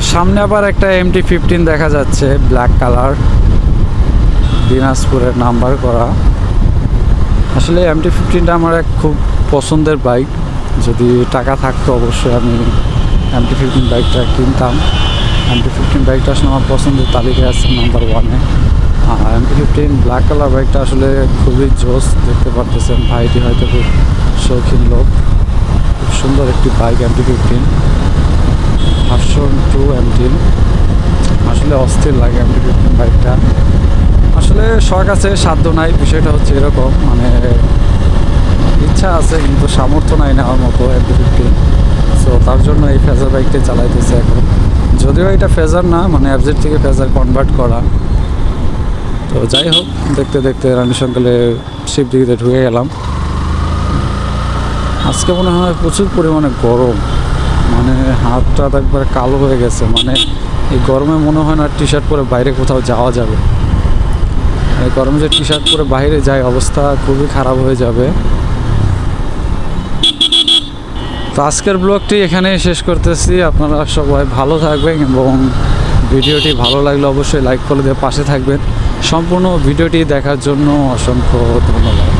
সামনে আবার একটা এমটি ফিফটিন দেখা যাচ্ছে ব্ল্যাক কালার দিনাজপুরের নাম্বার করা। আসলে এমটি ফিফটিনটা আমার এক খুব পছন্দের বাইক যদি টাকা থাকতো অবশ্যই আমি এমটি ফিফটিন বাইকটা কিনতাম। এমটি ফিফটিন বাইকটা আসলে আমার পছন্দের তালিকায় আছে নাম্বার ওয়ানে আর এমটি ফিফটিন ব্ল্যাক কালার বাইকটা আসলে খুবই জোস, দেখতে পারতেছেন ভাইটি হয়তো খুব শৌখিন লোক। খুব সুন্দর একটি bike MT fifteen two MT আসলে অস্থির লাগে এমটি ফিফটিন বাইকটা। আসলে শখ আছে, সাধ্য নাই, বিষয়টা হচ্ছে এরকম। মানে ইচ্ছা আছে, কিন্তু সামর্থ্য নাই নেওয়ার মতো এমটি ফিফটিন সো তার জন্য এই ফেজার বাইকটা চালাইতেছে এখন। যদিও এটা ফেজার না মানে অ্যাবজেট থেকে ফেজার কনভার্ট করা। তো যাই হোক, দেখতে দেখতে রানী সঙ্কালে শিব দিঘিতে ঢুকে গেলাম। আজকে মনে হয় প্রচুর পরিমাণে গরম। মানে হাতটা একবার কালো হয়ে গেছে মানে এই গরমে মনে হয় না টি শার্ট পরে বাইরে কোথাও যাওয়া যাবে। এই গরমে যে টি শার্ট পরে বাইরে যায়, অবস্থা খুবই খারাপ হয়ে যাবে। তো আজকের ব্লগটি এখানেই শেষ করতেছি। আপনারা সবাই ভালো থাকবেন এবং ভিডিওটি ভালো লাগলে অবশ্যই লাইক করে দিয়ে পাশে থাকবেন। সম্পূর্ণ ভিডিওটি দেখার জন্য অসংখ্য ধন্যবাদ।